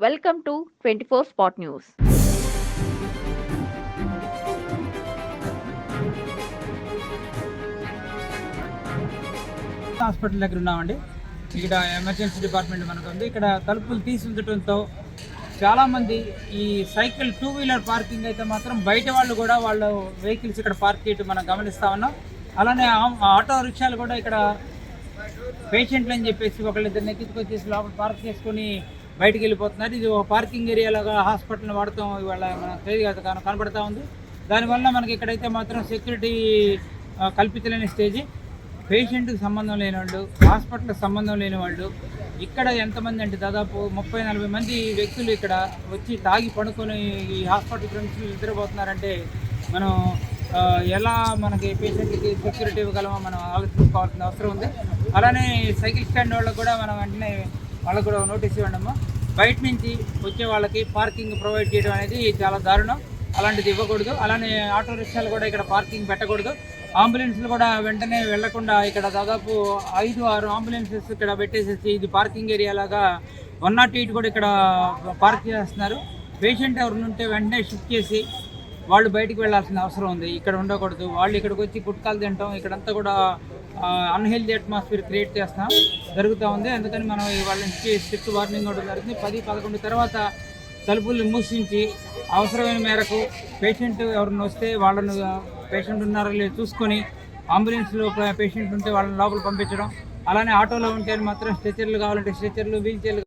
Welcome to twenty four spot news hospital దగ్గర ఉన్నామండి. ఇక్కడ ఎమర్జెన్సీ డిపార్ట్మెంట్ మనకు ఉంది. ఇక్కడ తలుపులు తీసి ఉంచడంతో చాలామంది ఈ సైకిల్ టూ వీలర్ పార్కింగ్ అయితే మాత్రం బయట వాళ్ళు కూడా వాళ్ళ వెహికల్స్ ఇక్కడ పార్క్ చేయటం మనం గమనిస్తా ఉన్నాం. అలానే ఆ- ఆటో రిక్షాలు కూడా ఇక్కడ పేషెంట్లు అని చెప్పేసి ఒకళ్ళిద్దరిని ఎక్కించుకొచ్చేసి లోపల పార్క్ చేసుకొని బయటికి వెళ్ళిపోతున్నారు. ఇది ఒక పార్కింగ్ ఏరియాలో హాస్పిటల్ని వాడతాం ఇవాళ మన కనపడతా ఉంది. దానివల్ల మనకి ఇక్కడైతే మాత్రం సెక్యూరిటీ కల్పించలేని స్టేజీ. పేషెంట్కి సంబంధం లేని వాళ్ళు హాస్పిటల్కి సంబంధం లేని వాళ్ళు ఇక్కడ ఎంతమంది అంటే దాదాపు ముప్పై నలభై మంది వ్యక్తులు ఇక్కడ వచ్చి తాగి పడుకొని ఈ హాస్పిటల్ ఫ్రెండ్స్ నిద్రపోతున్నారంటే మనం ఎలా మనకి పేషెంట్కి సెక్యూరిటీ ఇవ్వగలమో మనం ఆలోచించుకోవాల్సిన అవసరం ఉంది. అలానే సైకిల్ స్టాండ్ వాళ్ళకు కూడా మనం వెంటనే వాళ్ళకు కూడా నోటీస్ ఇవ్వండి అమ్మా. బయట నుంచి వచ్చే వాళ్ళకి పార్కింగ్ ప్రొవైడ్ చేయడం అనేది చాలా దారుణం. అలాంటిది ఇవ్వకూడదు. అలానే ఆటో రిక్షాలు కూడా ఇక్కడ పార్కింగ్ పెట్టకూడదు. అంబులెన్స్లు కూడా వెంటనే వెళ్ళకుండా ఇక్కడ దాదాపు ఐదు ఆరు అంబులెన్సెస్ ఇక్కడ పెట్టేసేసి ఇది పార్కింగ్ ఏరియా లాగా వన్ నాట్ ఎయిట్ కూడా ఇక్కడ పార్క్ చేస్తున్నారు. పేషెంట్ ఎవరిని ఉంటే వెంటనే షిఫ్ట్ చేసి వాళ్ళు బయటకు వెళ్ళాల్సిన అవసరం ఉంది. ఇక్కడ ఉండకూడదు. వాళ్ళు ఇక్కడికి వచ్చి గుట్కాలు తింటాం. ఇక్కడంతా కూడా అన్హెల్దీ అట్మాస్ఫియర్ క్రియేట్ చేస్తాం. జరుగుతూ ఉంది. అందుకని మనం వాళ్ళ నుంచి స్ట్రిక్ట్ వార్నింగ్ కూడా జరిగింది పది పదకొండు తర్వాత తలుపులు మూసించి అవసరమైన మేరకు పేషెంట్ ఎవరిని వస్తే వాళ్ళను పేషెంట్ ఉన్నారో లేదో చూసుకొని అంబులెన్స్లో పేషెంట్ ఉంటే వాళ్ళని లోపల పంపించడం. అలానే ఆటోలో ఉంటే మాత్రం స్ట్రెచర్లు కావాలంటే స్ట్రెచర్లు వీల్ చైర్లు